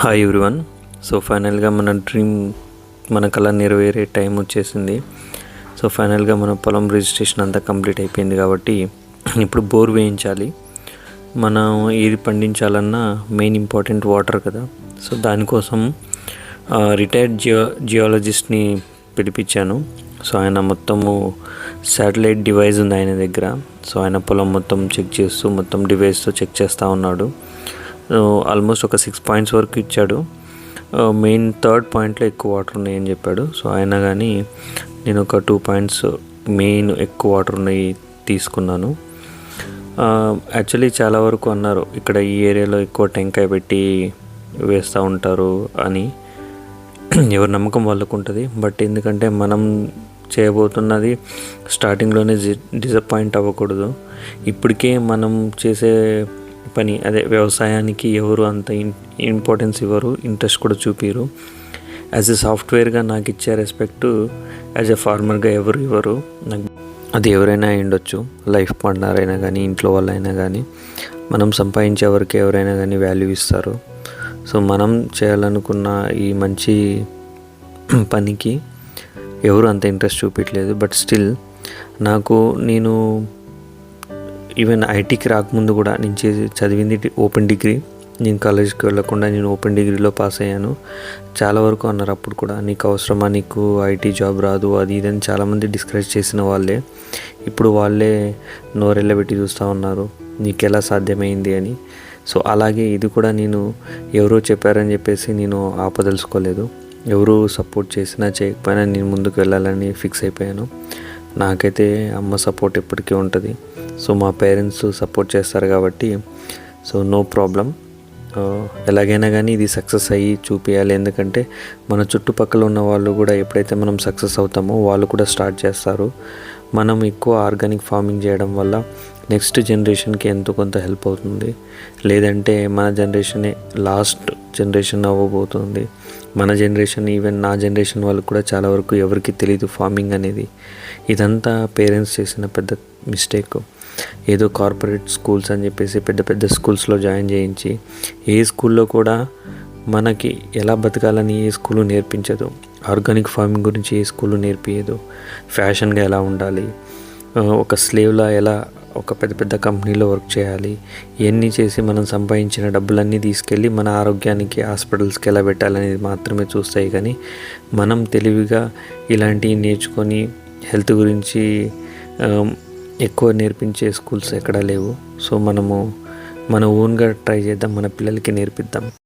Hi everyone so ఫైనల్గా మన dream మన కళ నెరవేరే టైం వచ్చేసింది. సో ఫైనల్గా మన పొలం రిజిస్ట్రేషన్ అంతా కంప్లీట్ అయిపోయింది కాబట్టి ఇప్పుడు బోర్ వేయించాలి. మనం ఏది పండించాలన్నా మెయిన్ ఇంపార్టెంట్ వాటర్ కదా. సో దానికోసం రిటైర్డ్ జియో జియాలజిస్ట్ని పిలిపించాను. సో ఆయన మొత్తము శాటిలైట్ డివైస్ ఉంది ఆయన దగ్గర. సో ఆయన పొలం మొత్తం చెక్ చేస్తూ మొత్తం డివైస్తో చెక్ చేస్తూ ఉన్నాడు. ఆల్మోస్ట్ ఒక సిక్స్ పాయింట్స్ వరకు ఇచ్చాడు. మెయిన్ థర్డ్ పాయింట్లో ఎక్కువ వాటర్ ఉన్నాయని చెప్పాడు. సో అయినా కానీ నేను ఒక టూ పాయింట్స్ మెయిన్ ఎక్కువ వాటర్ ఉన్నాయి తీసుకున్నాను. యాక్చువల్లీ చాలా వరకు అన్నారు ఇక్కడ ఈ ఏరియాలో ఎక్కువ టెంకాయ పెట్టి వేస్తూ ఉంటారు అని. ఎవరి నమ్మకం వాళ్ళకు ఉంటుంది. బట్ ఎందుకంటే మనం చేయబోతున్నది స్టార్టింగ్లోనే డిసప్పాయింట్ అవ్వకూడదు. ఇప్పటికే మనం చేసే పని. అదే వ్యవసాయానికి ఎవరు అంత ఇంపార్టెన్స్ ఇవ్వరు ఇంట్రెస్ట్ కూడా చూపిరు యాజ్ ఎ సాఫ్ట్వేర్గా నాకు ఇచ్చే రెస్పెక్ట్ యాజ్ ఎ ఫార్మర్గా ఎవరు ఇవ్వరు. నాకు అది ఎవరైనా ఉండొచ్చు లైఫ్ పార్ట్నర్ అయినా కానీ ఇంట్లో వాళ్ళైనా కానీ మనం సంపాదించే వరకు ఎవరైనా కానీ వాల్యూ ఇస్తారు. సో మనం చేయాలనుకున్న ఈ మంచి పనికి ఎవరు అంత ఇంట్రెస్ట్ చూపించలేదు బట్ స్టిల్ నాకు నేను ఈవెన్ ఐటీకి రాకముందు కూడా నేను చేసి చదివింది ఓపెన్ డిగ్రీ నేను కాలేజ్కి వెళ్ళకుండా నేను ఓపెన్ డిగ్రీలో పాస్ అయ్యాను. చాలా వరకు అన్నారు అప్పుడు కూడా నీకు అవసరమా? నీకు ఐటీ జాబ్ రాదు. అది ఇది అని చాలామంది డిస్కరేజ్ చేసిన వాళ్ళే. ఇప్పుడు వాళ్ళే నోరెళ్ళబెట్టి చూస్తూ ఉన్నారు నీకు ఎలా సాధ్యమైంది? అని. సో అలాగే ఇది కూడా నేను ఎవరో చెప్పారని చెప్పేసి నేను ఆపదలుచుకోలేదు. ఎవరు సపోర్ట్ చేసినా చేయకపోయినా నేను ముందుకు వెళ్ళాలని ఫిక్స్ అయిపోయాను. నాకైతే అమ్మ సపోర్ట్ ఎప్పటికీ ఉంటుంది. సో మా పేరెంట్స్ సపోర్ట్ చేస్తారు కాబట్టి సో నో ప్రాబ్లం. ఎలాగైనా కానీ ఇది సక్సెస్ అయ్యి చూపించాలి ఎందుకంటే మన చుట్టుపక్కల ఉన్న వాళ్ళు కూడా ఎప్పుడైతే మనం సక్సెస్ అవుతామో వాళ్ళు కూడా స్టార్ట్ చేస్తారు. మనం ఎక్కువ ఆర్గానిక్ ఫార్మింగ్ చేయడం వల్ల నెక్స్ట్ జనరేషన్కి ఎంతో కొంత హెల్ప్ అవుతుంది. లేదంటే మన జనరేషనే లాస్ట్ జనరేషన్ అవ్వబోతుంది. మన జనరేషన్ ఈవెన్ నా జనరేషన్ వాళ్ళకి కూడా చాలా వరకు ఎవరికి తెలియదు ఫార్మింగ్ అనేది. ఇదంతా పేరెంట్స్ చేసిన పెద్ద మిస్టేక్ ఏదో కార్పొరేట్ స్కూల్స్ అని చెప్పేసి పెద్ద పెద్ద స్కూల్స్లో జాయిన్ చేయించి ఏ స్కూల్లో కూడా మనకి ఎలా బతకాలని ఏ స్కూలు నేర్పించదు. ఆర్గానిక్ ఫార్మింగ్ గురించి ఏ స్కూలు నేర్పించదు ఫ్యాషన్గా ఎలా ఉండాలి? ఒక స్లేవ్లా ఎలా ఒక పెద్ద పెద్ద కంపెనీలో వర్క్ చేయాలి. ఇవన్నీ చేసి మనం సంపాదించిన డబ్బులన్నీ తీసుకెళ్ళి మన ఆరోగ్యానికి హాస్పిటల్స్కి ఎలా పెట్టాలనేది మాత్రమే చూస్తాయి. కానీ మనం తెలివిగా ఇలాంటివి నేర్చుకొని హెల్త్ గురించి ఎక్కువ నేర్పించే స్కూల్స్ ఎక్కడా లేవు. సో మనము మన ఓన్గా ట్రై చేద్దాం మన పిల్లలకి నేర్పిద్దాం.